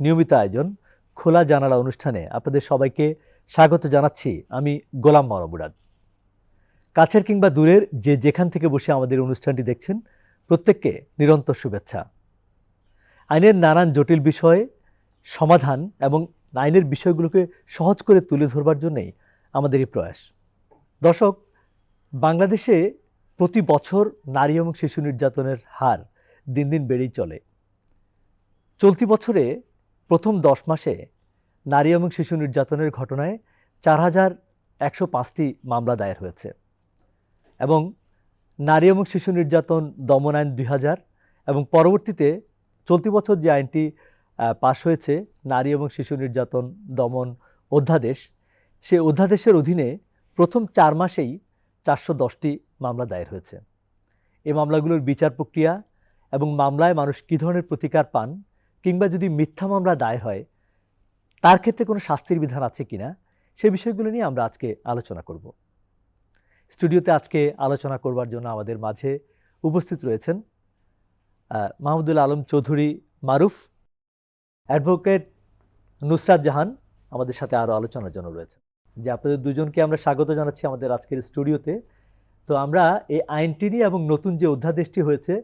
নিয়মিত আয়োজন, খোলা জানালা অনুষ্ঠানে আপনাদের সবাইকে স্বাগত জানাচ্ছি আমি গোলাম মারবুরাদ কাছের কিংবা দূরের যে যেখান থেকে বসে আমাদের অনুষ্ঠানটি দেখছেন, প্রত্যেককে নিরন্তর শুভেচ্ছা। আইনের নানান জটিল বিষয়ে, সমাধান এবং আইনের বিষয়গুলোকে সহজ করে তুলে ধরবার জন্যই আমাদের এই প্রয়াস। দর্শক, বাংলাদেশে প্রতি বছর নারী এবং শিশু নির্যাতনের হার দিন দিন বেড়েই চলে। চলতি বছরে প্রথম দশ মাসে নারী এবং শিশু নির্যাতনের ঘটনায় চার হাজার একশো পাঁচটি মামলা দায়ের হয়েছে এবং নারী এবং শিশু নির্যাতন দমন আইন দুই হাজার এবং পরবর্তীতে চলতি বছর যে আইনটি পাশ হয়েছে, নারী এবং শিশু নির্যাতন দমন অধ্যাদেশ, সে অধ্যাদেশের অধীনে প্রথম চার মাসেই চারশো দশটি মামলা দায়ের হয়েছে। এই মামলাগুলোর বিচার প্রক্রিয়া এবং মামলায় মানুষ কী ধরনের প্রতিকার পান কিংবা যদি মিথ্যা মামলা দায়ের হয়, তার ক্ষেত্রে কোনো শাস্তির বিধান আছে কিনা, সে বিষয়গুলো নিয়ে আমরা আজকে আলোচনা করব। স্টুডিওতে আজকে আলোচনা করবার জন্য আমাদের মাঝে উপস্থিত রয়েছেন মাহমুদুল আলম চৌধুরী মারুফ, অ্যাডভোকেট নুসরাত জাহান আমাদের সাথে আরও আলোচনার জন্য রয়েছেন। যে আপনাদের দুজনকে আমরা স্বাগত জানাচ্ছি আমাদের আজকের স্টুডিওতে। তো আমরা এই আইনটি নিয়ে এবং নতুন যে অধ্যাদেশটি হয়েছে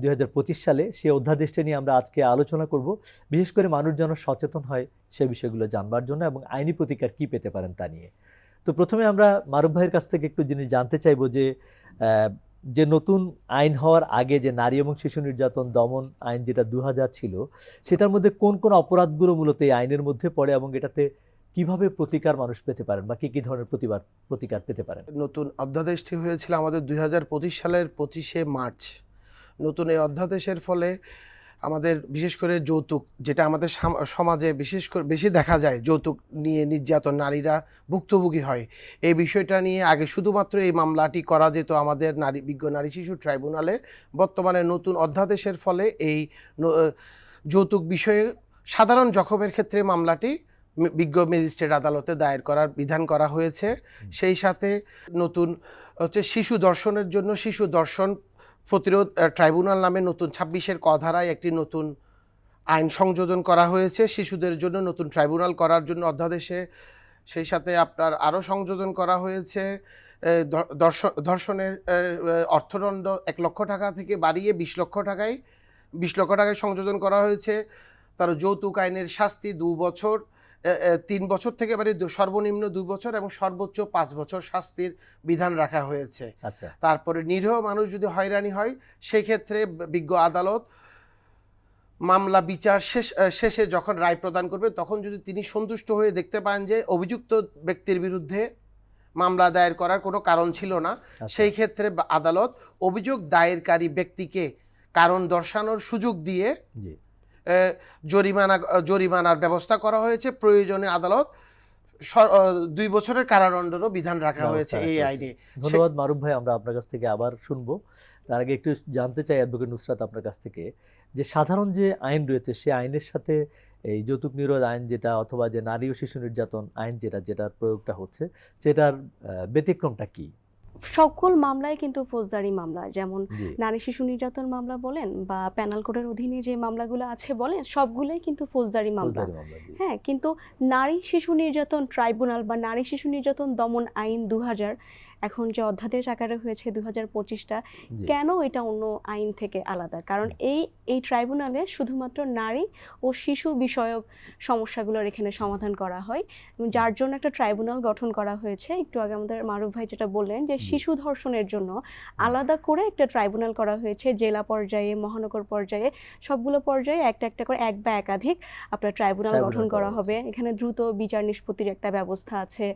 দুই হাজার পঁচিশ সালে সে অধ্যাদেশটি নিয়ে আমরা আজকে আলোচনা করব। বিশেষ করে মানুষ যেন সচেতন হয় সে বিষয়গুলো জানবার জন্য এবং আইনি প্রতিকার কী পেতে পারেন তা নিয়ে। তো প্রথমে আমরা মারুফ ভাইয়ের কাছ থেকে একটু জিনিস জানতে চাইব যে যে নতুন আইন হওয়ার আগে যে নারী এবং শিশু নির্যাতন দমন আইন যেটা দু হাজার ছিল, সেটার মধ্যে কোন কোন অপরাধগুলো মূলত এই আইনের মধ্যে পড়ে এবং এটাতে কীভাবে প্রতিকার মানুষ পেতে পারেন বা কী কী ধরনের প্রতিবার, প্রতিকার পেতে পারেন? নতুন অধ্যাদেশটি হয়েছিল আমাদের দুই হাজার পঁচিশ সালের পঁচিশে মার্চ। নতুন এই অধ্যাদেশের ফলে আমাদের বিশেষ করে যৌতুক যেটা আমাদের সমাজে বিশেষ করে বেশি দেখা যায় যৌতুক নিয়ে নির্যাতন নারীরা ভুক্তভোগী হয়। এই বিষয়টা নিয়ে আগে শুধুমাত্র এই মামলাটি করা যেত আমাদের নারী বিজ্ঞ নারী শিশু ট্রাইব্যুনালে। বর্তমানে নতুন অধ্যাদেশের ফলে এই যৌতুক বিষয়ে সাধারণ জখমের ক্ষেত্রে মামলাটি বিজ্ঞ ম্যাজিস্ট্রেট আদালতে দায়ের করার বিধান করা হয়েছে। সেই সাথে নতুন হচ্ছে শিশু দর্শনের জন্য শিশু দর্শন প্রতিরোধ ট্রাইব্যুনাল নামে নতুন ছাব্বিশের কধারায় একটি নতুন আইন সংযোজন করা হয়েছে। শিশুদের জন্য নতুন ট্রাইব্যুনাল করার জন্য অধ্যাদেশে সেই সাথে আপনার আরও সংযোজন করা হয়েছে। ধর্ষণের অর্থদণ্ড এক লক্ষ টাকা থেকে বাড়িয়ে বিশ লক্ষ টাকায়, বিশ লক্ষ টাকায় সংযোজন করা হয়েছে। তার যৌতুক আইনের শাস্তি দু বছর। তিন বছর থেকে দু- সর্বনিম্ন দুই বছর এবং সর্বোচ্চ পাঁচ বছর শাস্তির বিধান রাখা হয়েছে। আচ্ছা। তারপরে নিরীহ মানুষ যদি হয়রানি হয় সেই ক্ষেত্রে বিজ্ঞ আদালত মামলা বিচার শেষ শেষে যখন রায় প্রদান করবে তখন যদি তিনি সন্তুষ্ট হয়ে দেখতে পান যে অভিযুক্ত ব্যক্তির বিরুদ্ধে মামলা দায়ের করার কোনো কারণ ছিল না আচ্ছা। সেই ক্ষেত্রে আদালত অভিযোগ দায়েরকারী ব্যক্তিকে কারণ দর্শানোর সুযোগ দিয়ে জরিমানা জরিমানার ব্যবস্থা করা হয়েছে। প্রয়োজনে আদালত দুই বছরের কারাদণ্ডেরও বিধান রাখা হয়েছে এই আইনে। ধন্যবাদ মারুফ ভাই আমরা আপনার কাছ থেকে আবার শুনব। তার আগে একটু জানতে চাই অ্যাডভোকেট নুসরাত আপনার কাছ থেকে যে সাধারণ যে আইন রয়েছে সেই আইনের সাথে এই যৌতুক নিরোধ আইন যেটা অথবা যে নারী ও শিশু নির্যাতন আইন যেটা যেটার প্রয়োগটা হচ্ছে সেটার ব্যতিক্রমটা কি? সকল মামলায় কিন্তু ফৌজদারি মামলা যেমন নারী শিশু নির্যাতন মামলা বলেন বা প্যানাল কোডের অধীনে যে মামলাগুলো আছে বলেন সবগুলোই কিন্তু ফৌজদারি মামলা। হ্যাঁ কিন্তু নারী শিশু নির্যাতন ট্রাইব্যুনাল বা নারী শিশু নির্যাতন দমন আইন দু হাজার এখন যে অধ্যাদেশ আকারে হয়েছে দু হাজার পঁচিশটা কেন এটা অন্য আইন থেকে আলাদা? কারণ এই এই ট্রাইব্যুনালে শুধুমাত্র নারী ও শিশু বিষয়ক সমস্যাগুলোর এখানে সমাধান করা হয়। যার জন্য একটা ট্রাইব্যুনাল গঠন করা হয়েছে একটু আগে আমাদের মারুফ ভাই যেটা বললেন যে শিশু ধর্ষণের জন্য আলাদা করে একটা ট্রাইব্যুনাল করা হয়েছে জেলা পর্যায়ে মহানগর পর্যায়ে সবগুলো পর্যায়ে একটা একটা করে এক বা একাধিক আপনার ট্রাইব্যুনাল গঠন করা হবে। এখানে দ্রুত বিচার নিষ্পত্তির একটা ব্যবস্থা আছে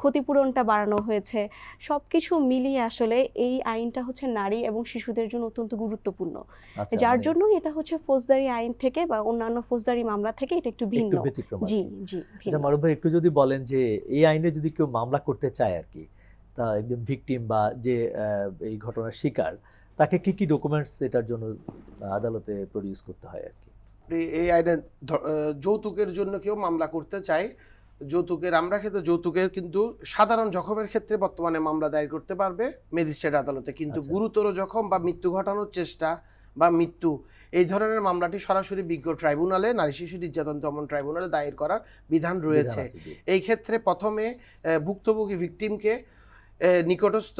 ক্ষতিপূরণটা বাড়ানো হয়েছে। সবকিছু মিলিয়ে আসলে এই আইনটা হচ্ছে নারী এবং শিশুদের জন্য অত্যন্ত গুরুত্বপূর্ণ। আচ্ছা যার মানে জন্য এটা হচ্ছে ফৌজদারি আইন থেকে বা অন্যান্য ফৌজদারি মামলা থেকে এটা একটু ভিন্ন। জি জি আচ্ছা মারুফ ভাই একটু যদি বলেন যে এই আইনে যদি কেউ মামলা করতে চায় আর কি তা একদম ভিকটিম বা যে এই ঘটনার শিকার তাকে কি কি ডকুমেন্টস এটার জন্য আদালতে প্রডিউস করতে হয় আর কি? এই আইনে যৌতুকের জন্য কেউ মামলা করতে চায় যৌতুকের আমরা ক্ষেত্রে যৌতুকের কিন্তু সাধারণ জখমের ক্ষেত্রে বর্তমানে মামলা দায়ের করতে পারবে ম্যাজিস্ট্রেট আদালতে। কিন্তু আচ্ছা। গুরুতর জখম বা মৃত্যু ঘটানোর চেষ্টা বা মৃত্যু এই ধরনের মামলাটি সরাসরি বিজ্ঞ ট্রাইব্যুনালে নারী শিশু নির্যাতন দমন ট্রাইব্যুনালে দায়ের করার বিধান রয়েছে। এই ক্ষেত্রে প্রথমে ভুক্তভোগী ভিকটিমকে নিকটস্থ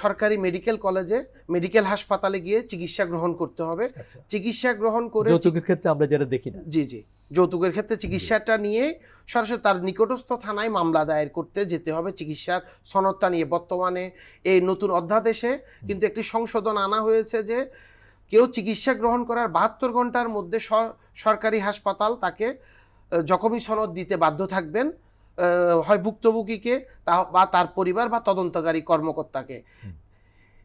সরকারি মেডিকেল কলেজে মেডিকেল হাসপাতালে গিয়ে চিকিৎসা গ্রহণ করতে হবে। আচ্ছা। চিকিৎসা গ্রহণ করে ক্ষেত্রে আমরা যেটা দেখি না। জি জি। যৌতুকের ক্ষেত্রে চিকিৎসাটা নিয়ে সরাসরি তার নিকটস্থ থানায় মামলা দায়ের করতে যেতে হবে। চিকিৎসার সনদটা নিয়ে বর্তমানে এই নতুন অধ্যাদেশে কিন্তু একটি সংশোধন আনা হয়েছে যে কেউ চিকিৎসা গ্রহণ করার বাহাত্তর ঘণ্টার মধ্যে স- সরকারি হাসপাতাল তাকে জখমি সনদ দিতে বাধ্য থাকবেন হয় ভুক্তভোগীকে তা বা তার পরিবার বা তদন্তকারী কর্মকর্তাকে।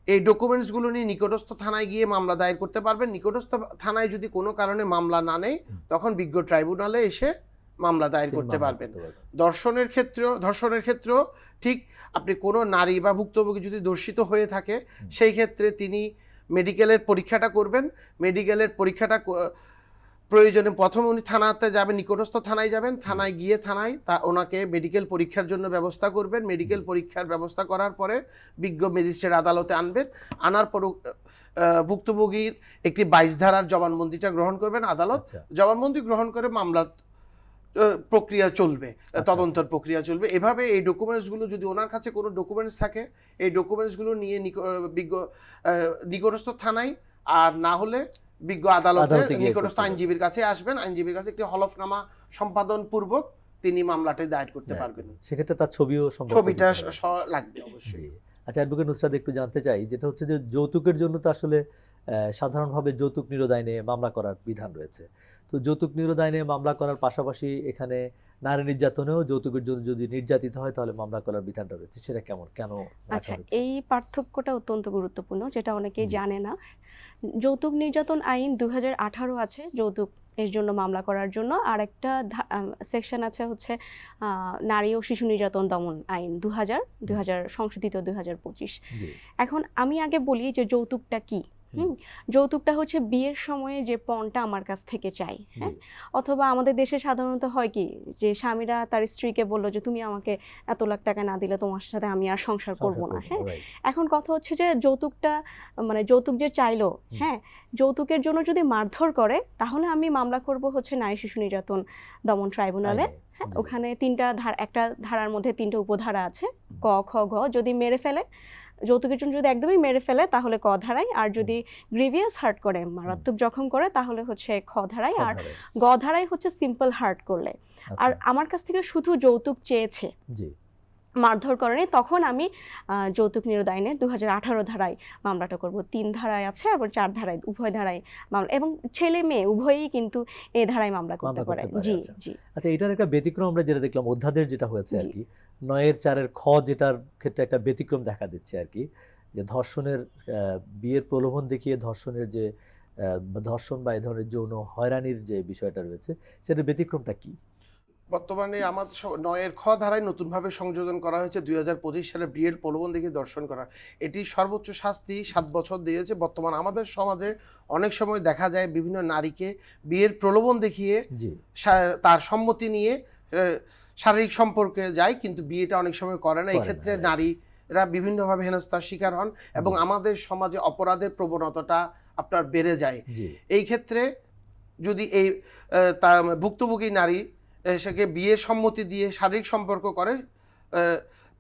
এই ডকুমেন্টসগুলো নিয়ে নিকটস্থ থানায় গিয়ে মামলা দায়ের করতে পারবেন। নিকটস্থ থানায় যদি কোনো কারণে মামলা না নেয় তখন বিজ্ঞ ট্রাইব্যুনালে এসে মামলা দায়ের করতে পারবেন। দর্শনের ক্ষেত্রেও ধর্ষণের ক্ষেত্রেও ঠিক আপনি কোনো নারী বা ভুক্তভোগী যদি দর্শিত হয়ে থাকে সেই ক্ষেত্রে তিনি মেডিকেলের পরীক্ষাটা করবেন। মেডিকেলের পরীক্ষাটা প্রয়োজনে প্রথমে উনি থানাতে যাবেন নিকটস্থ থানায় যাবেন থানায় গিয়ে থানায় তা ওনাকে মেডিকেল পরীক্ষার জন্য ব্যবস্থা করবেন। মেডিকেল পরীক্ষার ব্যবস্থা করার পরে বিজ্ঞ ম্যাজিস্ট্রেট আদালতে আনবেন। আনার পর ভুক্তভোগীর একটি বাইশ ধারার জবানবন্দিটা গ্রহণ করবেন আদালত। আচ্ছা। জবানবন্দি গ্রহণ করে মামলা প্রক্রিয়া চলবে আচ্ছা। তদন্তর প্রক্রিয়া চলবে। এভাবে এই ডকুমেন্টসগুলো যদি ওনার কাছে কোনো ডকুমেন্টস থাকে এই ডকুমেন্টসগুলো নিয়ে নিকটস্থ থানায় আর না হলে বিজ্ঞ আদালতে আদালতে নিকটস্থ আইনজীবীর কাছে আসবেন। আইনজীবীর কাছে একটি হলফনামা সম্পাদন পূর্বক তিনি মামলাটি দায়ের করতে পারবেন। সেক্ষেত্রে তার ছবিও ছবিটা লাগবে অবশ্যই। আচ্ছা অ্যাডভোকেট নুসরাত একটু জানতে চাই যেটা হচ্ছে যে যৌতুকের জন্য তো আসলে আহ, সাধারণভাবে যৌতুক নিরোধ আইনে মামলা করার বিধান রয়েছে। তো যৌতুক নিরোধ আইনে মামলা করার পাশাপাশি এখানে নারী নির্যাতনেও যৌতুকের জন্য যদি নির্যাতিত হয় তাহলে মামলা করার বিধানটা রয়েছে। সেটা কেমন? কেন আচ্ছা এই পার্থক্যটা অত্যন্ত গুরুত্বপূর্ণ যেটা অনেকেই জানে না। যৌতুক নির্যাতন আইন দু হাজার আঠারো আছে যৌতুক এর জন্য মামলা করার জন্য। আর একটা সেকশন আছে হচ্ছে নারী ও শিশু নির্যাতন দমন আইন দু হাজার সংশোধিত দু হাজার পঁচিশ। এখন আমি আগে বলি যে যৌতুকটা কি? হুম। যৌতুকটা হচ্ছে বিয়ের সময়ে যে পণটা আমার কাছ থেকে চাই হ্যাঁ? অথবা আমাদের দেশে সাধারণত হয় কি যে স্বামীরা তার স্ত্রীকে বলল যে তুমি আমাকে এত লাখ টাকা না দিলে তোমার সাথে আমি আর সংসার করব না হ্যাঁ? এখন কথা হচ্ছে যে যৌতুকটা মানে যৌতুক যে চাইলো হ্যাঁ? যৌতুকের জন্য যদি মারধর করে তাহলে আমি মামলা করব হচ্ছে নারী শিশু নির্যাতন দমন ট্রাইব্যুনালে হ্যাঁ? ওখানে তিনটা ধার একটা ধারার মধ্যে তিনটা উপধারা আছে ক খ ঘ যদি মেরে ফেলে যৌতুকের জন্য যদি একদমই মেরে ফেলে তাহলে ক ধারায়। আর যদি গ্রিভিয়াস হার্ট করে মারাত্মক জখম করে তাহলে হচ্ছে খ ধারায়। আর। গ ধারায় হচ্ছে সিম্পল হার্ট করলে। আর আচ্ছা, আমার কাছ থেকে শুধু যৌতুক চেয়েছে। জি। মারধর করেনি তখন আমি যৌতুক নিরোধ আইনের দু হাজার আঠারো ধারায় মামলাটা করব। তিন ধারায় আছে আবার চার ধারায় উভয় ধারায় মামলা এবং ছেলে মেয়ে উভয়ই কিন্তু এ ধারায় মামলা করতে পারে। জি আচ্ছা। জি। আচ্ছা এটার একটা ব্যতিক্রম আমরা যেটা দেখলাম অধ্যাদেশ যেটা হয়েছে আর কি নয়ের চারের খ যেটার ক্ষেত্রে একটা ব্যতিক্রম দেখা দিচ্ছে আর কি যে ধর্ষণের বিয়ের প্রলোভন দেখিয়ে ধর্ষণের যে ধর্ষণ বা এ ধরনের যৌন হয়রানির যে বিষয়টা রয়েছে সেটার ব্যতিক্রমটা কি? বর্তমানে আমাদের নয়ের খ ধারায় নতুনভাবে সংযোজন করা হয়েছে দুই হাজার পঁচিশ সালে বিয়ের প্রলোভন দেখে দর্শন করা। এটি সর্বোচ্চ শাস্তি সাত বছর দিয়েছে। বর্তমান আমাদের সমাজে অনেক সময় দেখা যায় বিভিন্ন নারীকে বিয়ের প্রলোভন দেখিয়ে তার সম্মতি নিয়ে শারীরিক সম্পর্কে যায় কিন্তু বিয়েটা অনেক সময় করে না। এক্ষেত্রে করে না, ক্ষেত্রে right. নারীরা বিভিন্নভাবে হেনস্থার শিকার হন এবং আমাদের সমাজে অপরাধের প্রবণতাটা আপনার বেড়ে যায়। এই ক্ষেত্রে যদি এই ভুক্তভোগী নারী সেকে বিয়ের সম্মতি দিয়ে শারীরিক সম্পর্ক করে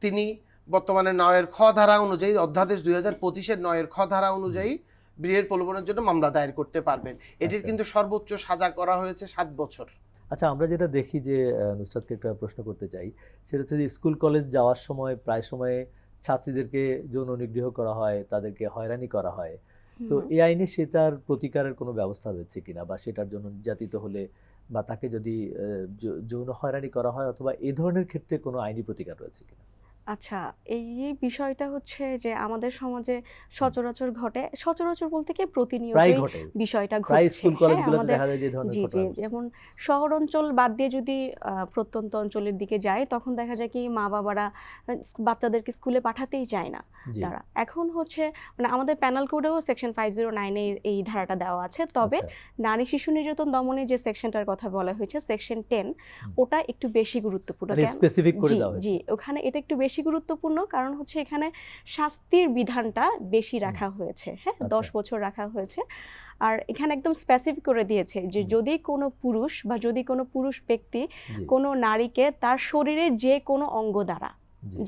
তিনি বর্তমানে নয়ের খ ধারা অনুযায়ী অধ্যাদেশ দুই হাজার পঁচিশের নয়ের খ ধারা অনুযায়ী বিয়ের প্রলোভনের জন্য মামলা দায়ের করতে পারবেন। এটির আচ্ছা। কিন্তু সর্বোচ্চ সাজা করা হয়েছে সাত বছর। আচ্ছা আমরা যেটা দেখি যে নুসরাতকে একটা প্রশ্ন করতে চাই। সেটা হচ্ছে যে স্কুল কলেজ যাওয়ার সময় প্রায় সময়ে ছাত্রীদেরকে যৌন নিগৃহ করা হয় তাদেরকে হয়রানি করা হয়। তো। এই আইনে সেটার প্রতিকারের কোনো ব্যবস্থা রয়েছে কিনা? বা সেটার জন্য নির্যাতিত হলে বা তাকে যদি যৌন হয়রানি করা হয় অথবা এ ধরনের ক্ষেত্রে কোনো আইনি প্রতিকার রয়েছে কিনা? আচ্ছা এই বিষয়টা হচ্ছে যে আমাদের সমাজে সচরাচর ঘটে সচরাচর বলতে কি প্রায় প্রতিনিয়তই ঘটে। বিষয়টা প্রায় স্কুল হ্যাঁ, কলেজগুলোতে দেখা যায় যে ধরনের জি জি। যেমন শহর অঞ্চল বাদ দিয়ে যদি প্রত্যন্ত অঞ্চলের দিকে যায় তখন দেখা যায় কি মা বাবারা বাচ্চাদেরকে স্কুলে পাঠাতেই চায় না তারা। এখন হচ্ছে মানে আমাদের প্যানেল কোডেও সেকশন ফাইভ জিরো নাইনে এই ধারাটা দেওয়া আছে। তবে আচ্ছা, নারী শিশু নির্যাতন দমনে যে সেকশনটার কথা বলা হয়েছে সেকশন টেন ওটা একটু বেশি গুরুত্বপূর্ণ। মানে স্পেসিফিক করে জি দেওয়া হয়েছে। জি ওখানে এটা একটু বেশি গুরুত্বপূর্ণ কারণ হচ্ছে এখানে শাস্তির বিধানটা বেশি রাখা হয়েছে হ্যাঁ? আচ্ছা। দশ বছর রাখা হয়েছে। আর এখানে একদম স্পেসিফিক করে দিয়েছে যে যদি কোনো পুরুষ বা যদি কোনো পুরুষ ব্যক্তি কোনো নারীকে তার শরীরের যে কোনো অঙ্গ দ্বারা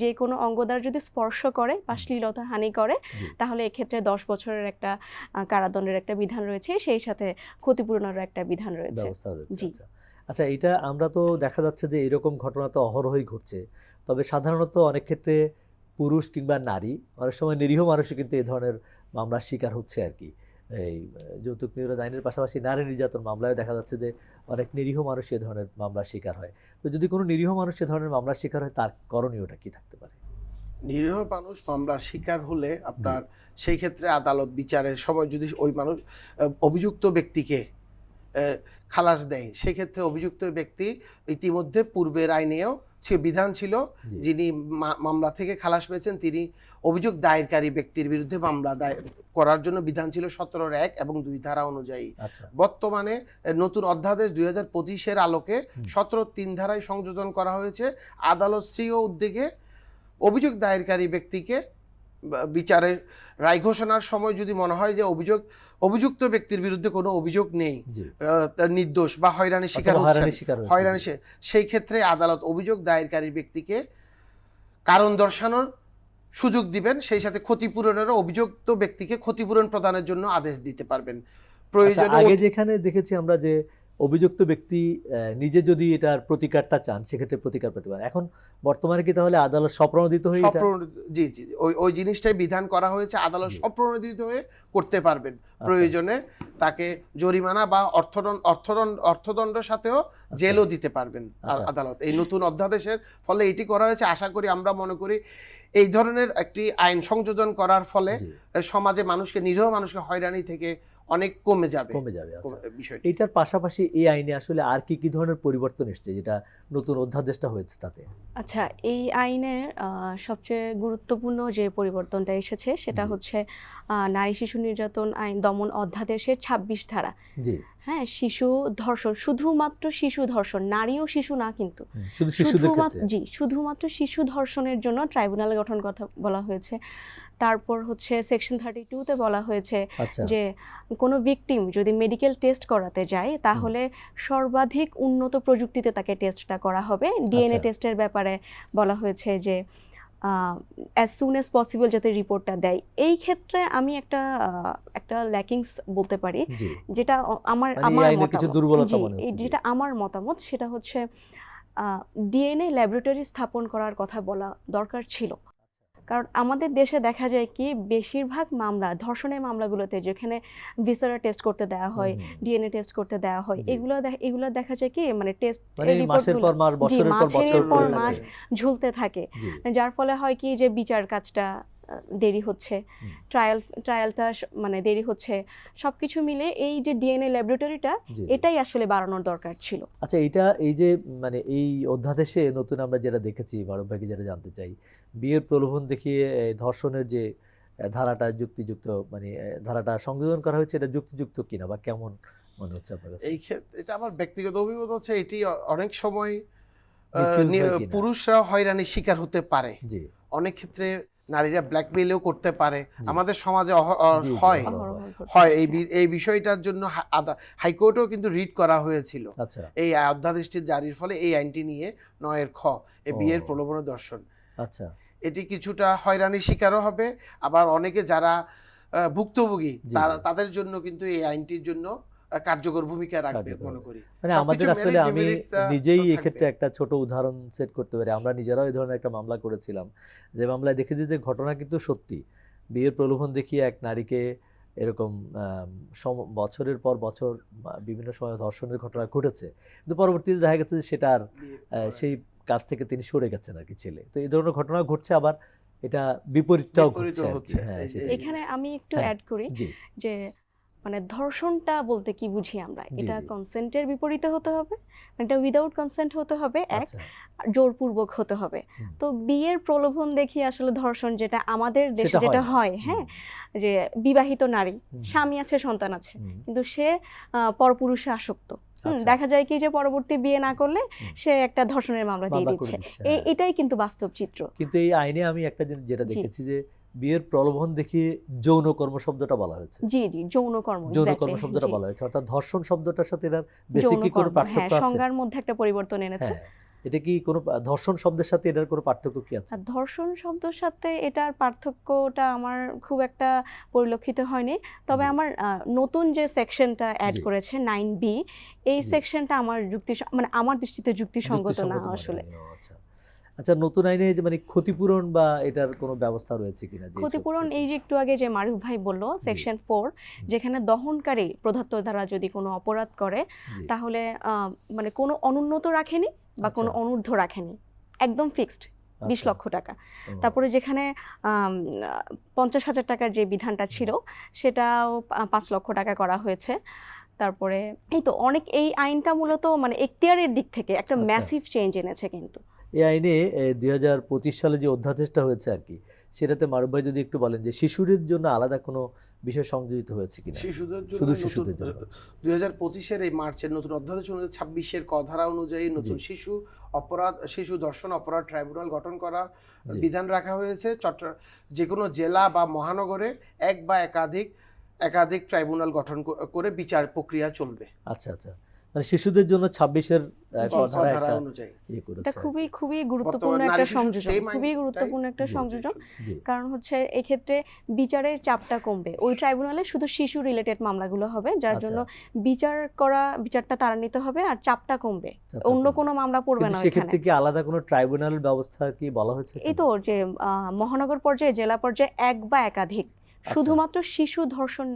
যে কোনো অঙ্গ দ্বারা যদি স্পর্শ করে বা শ্লীলতা হানি করে তাহলে এক্ষেত্রে দশ বছরের একটা কারাদণ্ডের একটা বিধান রয়েছে সেই সাথে ক্ষতিপূরণের একটা বিধান রয়েছে। জি। আচ্ছা। আচ্ছা এটা আমরা তো দেখা যাচ্ছে যে এরকম ঘটনা তো অহরহই ঘটছে। তবে সাধারণত অনেক ক্ষেত্রে পুরুষ কিংবা নারী অনেক সময় নিরীহ মানুষও কিন্তু এই ধরনের মামলার শিকার হচ্ছে আর কি। এই যৌতুক নিরোধ আইনের পাশাপাশি নারী নির্যাতন মামলায় দেখা যাচ্ছে যে অনেক নিরীহ মানুষ এ ধরনের মামলার শিকার হয়। তো যদি কোনো নিরীহ মানুষ এ ধরনের মামলার শিকার হয় তার করণীয়টা কি থাকতে পারে? নিরীহ মানুষ মামলার শিকার হলে আপনার সেই ক্ষেত্রে আদালত বিচারের সময় যদি ওই মানুষ অভিযুক্ত ব্যক্তিকে খালাস দেয় সেই ক্ষেত্রে অভিযুক্ত ব্যক্তি ইতিমধ্যে পূর্বের আইনেও বিধান ছিল যিনি মামলা থেকে খালাস পেয়েছেন। তিনি অভিযোগ দায়েরকারী ব্যক্তির বিরুদ্ধে মামলা দায়ের করার জন্য বিধান ছিল সতেরোর এক এবং দুই ধারা অনুযায়ী। আচ্ছা। বর্তমানে নতুন অধ্যাদেশ দুই হাজার পঁচিশের আলোকে সতেরো তিন ধারায় সংযোজন করা হয়েছে। আদালত শ্রীয় উদ্যোগে অভিযোগ দায়েরকারী ব্যক্তিকে বিচারে রায় ঘোষণার সময় যদি মনে হয় যে অভিযোগ অভিযুক্ত ব্যক্তির বিরুদ্ধে কোনো অভিযোগ নেই তার নির্দোষ বা হয়রানি শিকার হচ্ছে হয়রানি সেই ক্ষেত্রে আদালত অভিযোগ দায়েরকারী ব্যক্তিকে কারণ দর্শানোর সুযোগ দিবেন সেই সাথে ক্ষতিপূরণেরও অভিযুক্ত ব্যক্তিকে ক্ষতিপূরণ প্রদানের জন্য আদেশ দিতে পারবেন। আচ্ছা, প্রয়োজনে আগে যেখানে দেখেছি আমরা যে অভিযুক্ত ব্যক্তি নিজে যদি এটার প্রতিকারটা চান সেক্ষেত্রে প্রতিকার পেতে পারেন এখন বর্তমানে কি তাহলে আদালত স্বপ্রণোদিত হয়ে জি জি। ওই ওই জিনিসটাই বিধান করা হয়েছে আদালত। স্বপ্রণোদিত হয়ে করতে পারবেন আচ্ছা, প্রয়োজনে তাকে জরিমানা বা অর্থদণ্ড অর্থদণ্ড অর্থদণ্ডের সাথেও আচ্ছা, জেলও দিতে পারবেন আচ্ছা। আদালত এই নতুন অধ্যাদেশের ফলে এটি করা হয়েছে আশা করি আমরা মনে করি এই ধরনের একটি আইন সংযোজন করার ফলে সমাজে মানুষকে নিরীহ মানুষকে হয়রানি থেকে অনেক কমে যাবে। কমে যাবে আচ্ছা। কমে- বিষয়টি। এইটার পাশাপাশি এই আইনে আসলে আর কি কি ধরনের পরিবর্তন এসছে যেটা নতুন অধ্যাদেশটা হয়েছে তাতে? আচ্ছা এই আইনের আহ, সবচেয়ে গুরুত্বপূর্ণ যে পরিবর্তনটা এসেছে সেটা হচ্ছে আহ, নারী শিশু নির্যাতন আইন দমন অধ্যাদেশের ছাব্বিশ ধারা। জি। হ্যাঁ শিশু ধর্ষণ শুধুমাত্র শিশু ধর্ষণ নারী ও শিশু না কিন্তু। শুধুমাত্র জি শুধুমাত্র শিশু ধর্ষণের জন্য ট্রাইব্যুনাল গঠন কথা বলা হয়েছে। তারপর হচ্ছে সেকশন থার্টি টুতে বলা হয়েছে আচ্ছা। যে কোনো ভিকটিম যদি মেডিকেল টেস্ট করাতে যায় তাহলে সর্বাধিক উন্নত প্রযুক্তিতে তাকে টেস্টটা করা হবে। ডিএনএ আচ্ছা। টেস্টের ব্যাপারে বলা হয়েছে যে অ্যাজ সুন অ্যাজ পসিবল যাতে রিপোর্টটা দেয়। এই ক্ষেত্রে আমি একটা একটা ল্যাকিংস বলতে পারি যেটা আমার মানে আমার। যেটা আমার মতামত সেটা হচ্ছে ডিএনএ ল্যাবরেটরি স্থাপন করার কথা বলা দরকার ছিল। কারণ আমাদের দেশে দেখা যায় কি বেশিরভাগ মামলা ধর্ষণের মামলাগুলোতে যেখানে ভিসারা টেস্ট করতে দেওয়া হয়। ডিএনএ টেস্ট করতে দেওয়া হয় এগুলো এগুলো দেখা যায় কি মানে টেস্ট মানে মাসের পর মাস বছরের পর বছর মাস ঝুলতে থাকে। যার ফলে হয় কি যে বিচার কাজটা দেরি হচ্ছে। ট্রায়াল ট্রায়ালটা মানে দেরি হচ্ছে। সবকিছু মিলে এই যে ডিএনএ ল্যাবরেটরিটা এটাই আসলে বাড়ানোর দরকার ছিল। আচ্ছা এটা এই যে মানে এই অধ্যাদেশে নতুন আমরা যেটা দেখেছি মারুফ ভাইকে যেটা জানতে চাই বিয়ের প্রলোভন দেখিয়ে ধর্ষণের যে ধারাটা যুক্তিযুক্ত মানে ধারাটা সংযোজন করা হয়েছে এটা যুক্তিযুক্ত কিনা বা কেমন মনে হচ্ছে আপনার এই ক্ষেত্রে এটা আমার ব্যক্তিগত অভিমত হচ্ছে এটি অনেক সময়? পুরুষরা হয়রানির শিকার হতে পারে। জি। অনেক ক্ষেত্রে নারীরা ব্ল্যাকমেইলও করতে পারে। আমাদের সমাজে হয়। হয় এই এই বিষয়টার জন্য হাইকোর্টেও কিন্তু রিড করা হয়েছিল। আচ্ছা। এই অধ্যাদেশটি জারির ফলে এই আইনটি নিয়ে নয়ের খ এই ও। বিয়ের প্রলোভন দর্শন। আচ্ছা। এটি কিছুটা হয়রানির শিকারও হবে। আবার অনেকে যারা ভুক্তভোগী। তাদের জন্য কিন্তু এই আইনটির জন্য কার্যকর ভূমিকা রাখবে মনে করি। মানে আমাদের আসলে আমি নিজেই এক্ষেত্রে একটা ছোট উদাহরণ সেট করতে পারি। আমরা নিজেরাও এই ধরনের একটা মামলা করেছিলাম। যে মামলায় দেখেছি যে ঘটনা কিন্তু সত্যি। বিয়ের প্রলোভন দেখিয়ে এক নারীকে এরকম বছরের পর বছর বিভিন্ন সময় ধর্ষণের ঘটনা ঘটেছে। কিন্তু পরবর্তীতে দেখা গেছে যে সেটা আর। সেই কাজ থেকে তিনি সরে গেছেন আর কি ছেলে। তো এই ধরনের ঘটনা ঘটছে আবার এটা বিপরীতটাও ঘটছে হ্যাঁ। এখানে আমি একটু। অ্যাড করি যে মানে ধর্ষণটা বলতে কি বুঝি আমরা? এটা কনসেন্টের বিপরীতে হতে হবে এটা উইদাউট কনসেন্ট হতে হবে এক আচ্ছা। জোরপূর্বক হতে হবে। তো বিয়ের প্রলোভন দেখি আসলে ধর্ষণ যেটা আমাদের দেশে যেটা হয় হ্যাঁ যে বিবাহিত নারী স্বামী আছে সন্তান আছে কিন্তু সে পরপুরুষে আসক্ত। হুম, আচ্ছা। দেখা যায় কি যে পরবর্তী বিয়ে না করলে সে একটা ধর্ষণের মামলা দিয়ে দিচ্ছে। দিচ্ছে, হ্যাঁ। এটাই কিন্তু বাস্তব চিত্র। কিন্তু এই আইনে আমি একটা যেটা দেখেছি যে বিয়ের প্রলোভন দেখিয়ে যৌন কর্ম শব্দটা বলা হয়েছে। জি জি যৌন কর্ম যৌন কর্ম শব্দটা বলা হয়েছে। অর্থাৎ ধর্ষণ শব্দটার সাথে এটার বেসিক কি কোনো হ্যাঁ পার্থক্য আছে। সংজ্ঞার মধ্যে একটা পরিবর্তন এনেছে। হ্যাঁ এটা কি কোনো ধর্ষণ শব্দের সাথে এটার কোনো পার্থক্য কি আছে? ধর্ষণ শব্দের সাথে এটার পার্থক্যটা আমার খুব একটা পরিলক্ষিত হয়নি। তবে আমার নতুন যে সেকশনটা অ্যাড করেছে নাইন বি এই সেকশনটা আমার যুক্তি মানে আমার দৃষ্টিতে যুক্তিসঙ্গত না আসলে। ও আচ্ছা আচ্ছা নতুন আইনে যে মানে ক্ষতিপূরণ বা এটার কোনো ব্যবস্থা রয়েছে কিনা? ক্ষতিপূরণ এই যে একটু আগে যে মারুফ ভাই বলল সেকশন ফোর যেখানে দহনকারী প্রদত্ত দ্বারা যদি কোনো অপরাধ করে তাহলে মানে কোনো অনুন্নত রাখেনি বা কোনো আচ্ছা। অনূর্ধ্ব রাখেনি। একদম ফিক্সড বিশ আচ্ছা, লক্ষ টাকা। তারপরে যেখানে পঞ্চাশ হাজার টাকার যে বিধানটা ছিল সেটাও পাঁচ লক্ষ টাকা করা হয়েছে। তারপরে এই তো অনেক এই আইনটা মূলত মানে এখতিয়ারের দিক থেকে একটা আচ্ছা। ম্যাসিভ চেঞ্জ এনেছে কিন্তু। এই আইনে দুই হাজার পঁচিশ সালে যে অধ্যাদেশটা হয়েছে আর কি সেটাতে মারুফ ভাই যদি একটু বলেন যে শিশুদের জন্য আলাদা কোনো বিষয় সংযোজিত হয়েছে কিনা? শিশুদের জন্য শুধু শিশুদের জন্য। দুই হাজার পঁচিশের এই মার্চের নতুন অধ্যাদেশ অনুযায়ী ছাব্বিশের ক ধারা অনুযায়ী নতুন শিশু অপরাধ শিশু দর্শন অপরাধ ট্রাইব্যুনাল গঠন করার বিধান রাখা হয়েছে। চট্ট যে কোনো জেলা বা মহানগরে এক বা একাধিক একাধিক ট্রাইব্যুনাল গঠন করে বিচার প্রক্রিয়া চলবে। আচ্ছা আচ্ছা। মানে শিশুদের জন্য ছাব্বিশের ইয়ে এটা খুবই খুবই গুরুত্বপূর্ণ একটা সংযোজন খুবই গুরুত্বপূর্ণ একটা সংযোজন। কারণ হচ্ছে এক্ষেত্রে বিচারের চাপটা কমবে। ওই ট্রাইব্যুনালে শুধু শিশু রিলেটেড মামলাগুলো হবে যার আচ্ছা, জন্য বিচার করা বিচারটা তাড়ান্বিত হবে আর চাপটা কমবে। অন্য কোনো মামলা পড়বে না সেক্ষেত্রে কি আলাদা কোনো ট্রাইব্যুনাল ব্যবস্থা কি বলা হয়েছে এই তো যে আহ, মহানগর পর্যায়ে জেলা পর্যায়ে এক বা একাধিক। আচ্ছা। শুধুমাত্র শিশু ধর্ষণ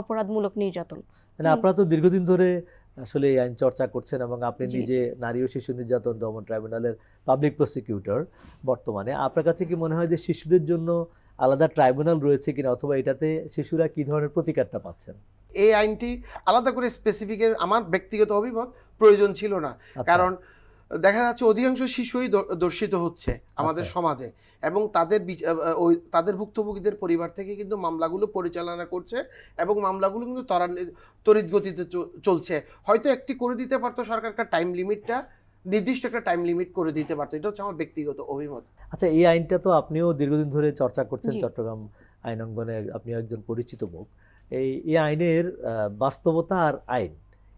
অপরাধমূলক নির্যাতন। মানে আপনারা তো দীর্ঘদিন ধরে আসলে এই আইন চর্চা করছেন এবং আপনি। নিজে নারী ও শিশু নির্যাতন দমন ট্রাইব্যুনালের পাবলিক প্রসিকিউটর বর্তমানে। আপনার কাছে কি মনে হয় যে শিশুদের জন্য আলাদা ট্রাইব্যুনাল রয়েছে কিনা অথবা এটাতে শিশুরা কি ধরনের প্রতিকারটা পাচ্ছেন? এই আইনটি আলাদা করে স্পেসিফিকের আমার ব্যক্তিগত অভিমত প্রয়োজন ছিল না। আচ্ছা, কারণ দেখা যাচ্ছে অধিকাংশ শিশুই দ- দর্শিত হচ্ছে আমাদের আচ্ছা। সমাজে এবং তাদের ওই তাদের ভুক্তভোগীদের পরিবার থেকে কিন্তু মামলাগুলো পরিচালনা করছে এবং মামলাগুলো কিন্তু ত্বরান্বিত তড়িৎ গতিতে চ- চলছে। হয়তো একটি করে দিতে পারতো সরকার একটা টাইম লিমিটটা নির্দিষ্ট একটা টাইম লিমিট করে দিতে পারতো। এটা হচ্ছে আমার ব্যক্তিগত অভিমত। আচ্ছা এই আইনটা তো আপনিও দীর্ঘদিন ধরে চর্চা করছেন চট্টগ্রাম আইন অঙ্গনে আপনিও একজন পরিচিত মুখ এই এই আইনের বাস্তবতা আর আইন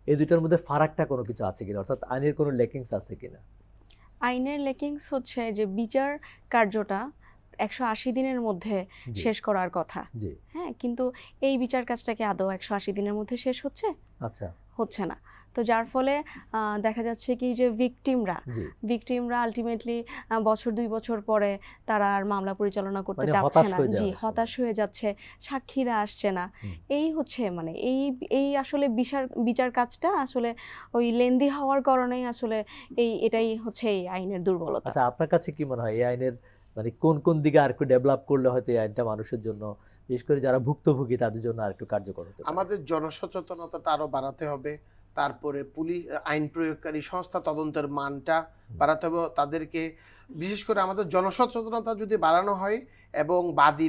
এই দুইটার মধ্যে ফারাকটা কোনো কিছু আছে কিনা? অর্থাৎ আইনের কোনো লেকিংস আছে কিনা? আইনের লেকিংস হচ্ছে যে বিচার কার্যটা একশো আশি দিনের মধ্যে শেষ করার কথা। হ্যাঁ কিন্তু এই বিচার কাজটাকে আদৌ একশো আশি দিনের মধ্যে শেষ হচ্ছে? আচ্ছা। হচ্ছে না। তো যার ফলে দেখা যাচ্ছে কি যে ভিকটিমরা ভিকটিমরা আলটিমেটলি বছর দুই বছর পরে তারা আর মামলা পরিচালনা করতে মানে চাচ্ছে না। জি হতাশ হয়ে যাচ্ছে সাক্ষীরা আসছে না। এই হচ্ছে মানে এই এই আসলে বিচার বিচার কাজটা আসলে ওই লেন্দি হওয়ার কারণেই আসলে এই এটাই হচ্ছে এই আইনের দুর্বলতা। আচ্ছা আপনার কাছে কি মনে হয় এই আইনের মানে কোন কোন দিকে আর একটু ডেভেলপ করলে হয়তো এই আইনটা মানুষের জন্য বিশেষ করে যারা ভুক্তভোগী তাদের জন্য আর একটু কার্যকর হতে? আমাদের জনসচেতনতাটা আরও বাড়াতে হবে। তারপরে পুলিশ আইন প্রয়োগকারী সংস্থা তদন্তের মানটা বাড়াতে হবে। তাদেরকে বিশেষ করে আমাদের জনসচেতনতা যদি বাড়ানো হয় এবং বাদী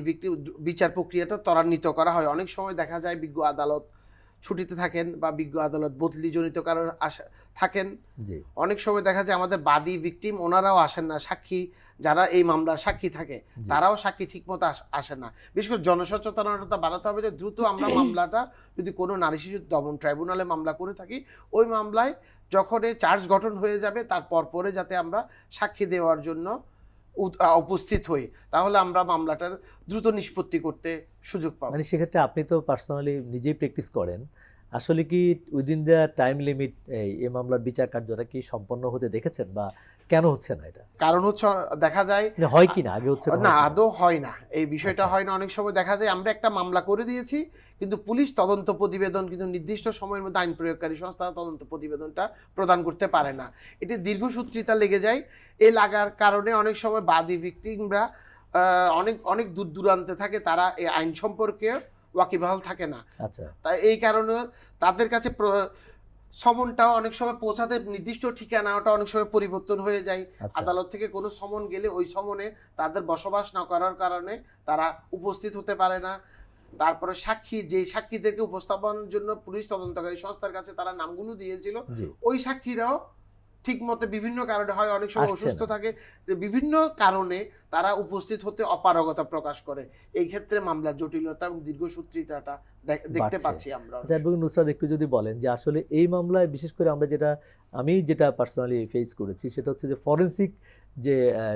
বিচার প্রক্রিয়াটা ত্বরান্বিত করা হয়। অনেক সময় দেখা যায় বিজ্ঞ আদালত ছুটিতে থাকেন বা বিজ্ঞ আদালত বদলিজনিত কারণ আসা থাকেন। অনেক সময় দেখা যায় আমাদের বাদী ভিকটিম ওনারাও আসেন না সাক্ষী যারা এই মামলার সাক্ষী থাকে তারাও সাক্ষী ঠিকমতো আস- আসে না। বিশেষ করে জনসচেতনতা বাড়াতে হবে যে দ্রুত আমরা মামলাটা যদি কোনো নারী শিশু দমন ট্রাইব্যুনালে মামলা করে থাকি ওই মামলায় যখন এই চার্জ গঠন হয়ে যাবে তার পরে যাতে আমরা সাক্ষী দেওয়ার জন্য উপস্থিত হই, তাহলে আমরা মামলাটার দ্রুত নিষ্পত্তি করতে সুযোগ পাবো। মানে সেক্ষেত্রে আপনি তো পার্সোনালি নিজেই প্র্যাকটিস করেন। আসলে কি উইদিন দ্য টাইম লিমিট এই মামলার বিচার কার্যটা কি সম্পন্ন হতে দেখেছেন? বা কেন হচ্ছে না এটা? কারণ হচ্ছে দেখা যায় মানে হয় কি না? আগে হচ্ছে না আদৌ হয় না। এই বিষয়টা আচ্ছা। হয় না অনেক সময় দেখা যায় আমরা একটা মামলা করে দিয়েছি কিন্তু পুলিশ তদন্ত প্রতিবেদন কিন্তু নির্দিষ্ট সময়ের মধ্যে আইন প্রয়োগকারী সংস্থা তদন্ত প্রতিবেদনটা প্রদান করতে পারে না। এটি দীর্ঘসূত্রিতা লেগে যায়। এ লাগার কারণে অনেক সময় বাদী ভিকটিমরা অনেক অনেক দূর দূরান্তে থাকে তারা এই আইন সম্পর্কে ওয়াকিবহাল থাকে না। আচ্ছা। তাই এই কারণে তাদের কাছে সমনটাও অনেক সময় পৌঁছাতে নির্দিষ্ট ঠিকানাটা অনেক সময় পরিবর্তন হয়ে যায়। আচ্ছা। আদালত থেকে কোনো সমন গেলে ওই সমনে তাদের বসবাস না করার কারণে তারা উপস্থিত হতে পারে না। তারপরে সাক্ষী যে সাক্ষীদেরকে উপস্থাপনের জন্য পুলিশ তদন্তকারী সংস্থার কাছে তারা নামগুলো দিয়েছিল ওই সাক্ষীরাও ঠিক মতো বিভিন্ন কারণে হয় অনেক সময় অসুস্থ থাকে বিভিন্ন কারণে তারা উপস্থিত হতে অপারগতা প্রকাশ করে। এই ক্ষেত্রে মামলার জটিলতা এবং দীর্ঘসূত্রিতাটা দেখতে পাচ্ছি আমরা আচ্ছা অ্যাডভোকেট নুসরাত একটু যদি বলেন যে আসলে এই মামলায় বিশেষ করে আমরা যেটা আমি যেটা পার্সোনালি ফেস করেছি সেটা হচ্ছে যে ফরেন্সিক যে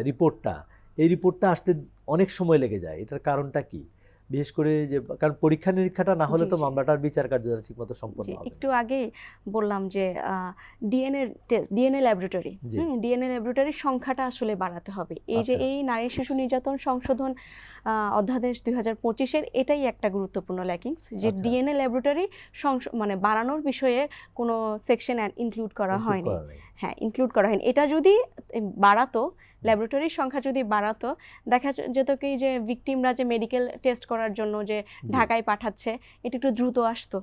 রিপোর্টটা এই রিপোর্টটা আসতে অনেক সময় লেগে যায়। এটার কারণটা কি? বিশেষ করে যে কারণ পরীক্ষা নিরীক্ষাটা না হলে তো মামলাটার বিচার কার্য ঠিকমতো সম্পন্ন হবে একটু আগে বললাম যে DNA test DNA laboratory. DNA ল্যাবরেটরির সংখ্যাটা আসলে বাড়াতে হবে এই যে আচ্ছা। এই নারী শিশু নির্যাতন সংশোধন অধ্যাদেশ দুই হাজার পঁচিশের এটাই একটা গুরুত্বপূর্ণ ল্যাকিংস যে আচ্ছা। ডিএনএ ল্যাবরেটরি মানে বাড়ানোর বিষয়ে কোনো সেকশন ইনক্লুড করা হয়নি হ্যাঁ ইনক্লুড করা হয়নি এটা যদি বাড়াতো ল্যাবরেটরির সংখ্যা যদি বাড়াতো দেখা যেত কি যে ভিকটিমরা যে মেডিকেল টেস্ট করার জন্য যে ঢাকায় পাঠাচ্ছে এটা একটু দ্রুত আসতো।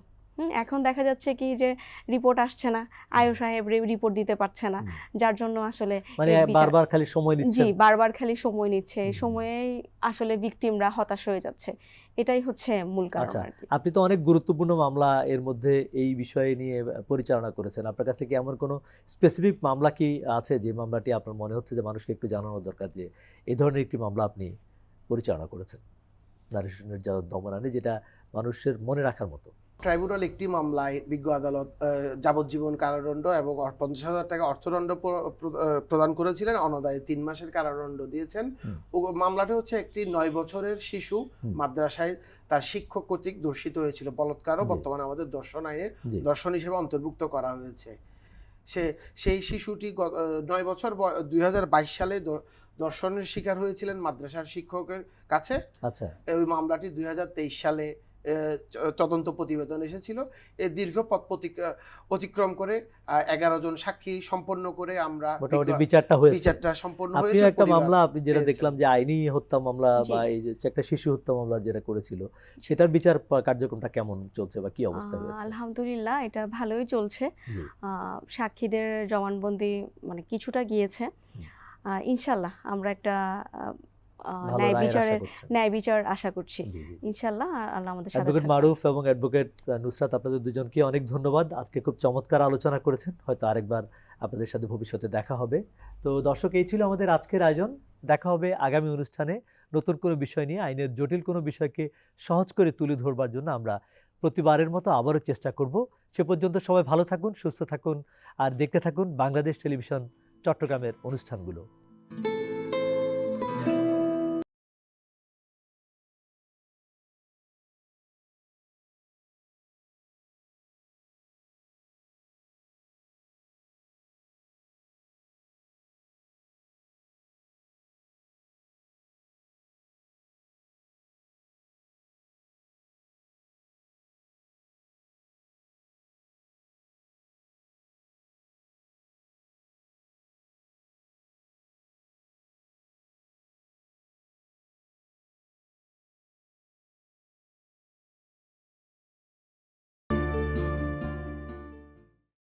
এখন দেখা যাচ্ছে কি যে রিপোর্ট আসছে না। আয়ু সাহেব রিপোর্ট দিতে পারছে না। যার জন্য আসলে মানে বারবার খালি সময় নিচ্ছে জি বারবার খালি সময় নিচ্ছে। এই সময়েই আসলে ভিকটিমরা হতাশ হয়ে যাচ্ছে। এটাই হচ্ছে মূল কারণ আচ্ছা, আর কি। আপনি তো অনেক গুরুত্বপূর্ণ মামলা এর মধ্যে এই বিষয়ে নিয়ে পরিচালনা করেছেন। আপনার কাছে কি এমন কোনো স্পেসিফিক মামলা কি আছে? যে মামলাটি আপনার মনে হচ্ছে যে মানুষকে একটু জানানো দরকার যে এই ধরনের একটি মামলা আপনি পরিচালনা করেছেন। নারী দমন আইনে যেটা মানুষের মনে রাখার মতো। ট্রাইব্যুনাল একটি মামলায় বিজ্ঞ আদালত যাবজ্জীবন কারাদণ্ড এবং পঞ্চাশ হাজার টাকা অর্থদণ্ড প্রদান করেছিলেন। অনদায়ে তিন মাসের কারাদণ্ড দিয়েছেন। মামলাটি হচ্ছে একটি নয় বছরের শিশু মাদ্রাসায় তার শিক্ষক কর্তৃক দর্শিত হয়েছিল। বলৎকারও বর্তমানে আমাদের দর্শন আইনে জি। দর্শন হিসেবে অন্তর্ভুক্ত করা হয়েছে। সে সেই শিশুটি নয় বছর দুই হাজার বাইশ সালে দর্শনের শিকার হয়েছিলেন মাদ্রাসার শিক্ষকের কাছে। আচ্ছা। ওই মামলাটি দুই হাজার তেইশ সালে তদন্ত প্রতিবেদন এসেছিল। এই দীর্ঘ পথ অতিক্রম করে এগারো জন সাক্ষী সম্পন্ন করে আমরা মোটামুটি বিচারটা হয়েছে। বিচারটা সম্পন্ন হয়েছে একটা মামলা আপনি যেটা দেখলাম যে আইনি হত্যা মামলা বা এই যে একটা শিশু হত্যা মামলা যেটা করেছিল সেটার বিচার কার্যক্রমটা কেমন চলছে বা কি অবস্থা আহ, রয়েছে আলহামদুলিল্লাহ এটা ভালোই চলছে। আহ, সাক্ষীদের জবানবন্দি মানে কিছুটা গিয়েছে। ইনশাল্লাহ আমরা একটা ন্যায় বিচারের ন্যায় বিচার আশা করছি। আ- আল্লাহ আমাদের সাথে অ্যাডভোকেট মারুফ এবং অ্যাডভোকেট নুসরাত আপনাদের দুজনকে অনেক ধন্যবাদ। আজকে খুব চমৎকার আলোচনা করেছেন। হয়তো আরেকবার আপনাদের সাথে ভবিষ্যতে দেখা হবে। তো দর্শক এই ছিল আমাদের আজকের আয়োজন। দেখা হবে আগামী অনুষ্ঠানে নতুন কোনো বিষয় নিয়ে। আইনের জটিল কোনো বিষয়কে সহজ করে তুলে ধরবার জন্য আমরা প্রতিবারের মতো আবারও চেষ্টা করব। সে পর্যন্ত সবাই ভালো থাকুন সুস্থ থাকুন। আর দেখতে থাকুন বাংলাদেশ টেলিভিশন চট্টগ্রামের অনুষ্ঠানগুলো।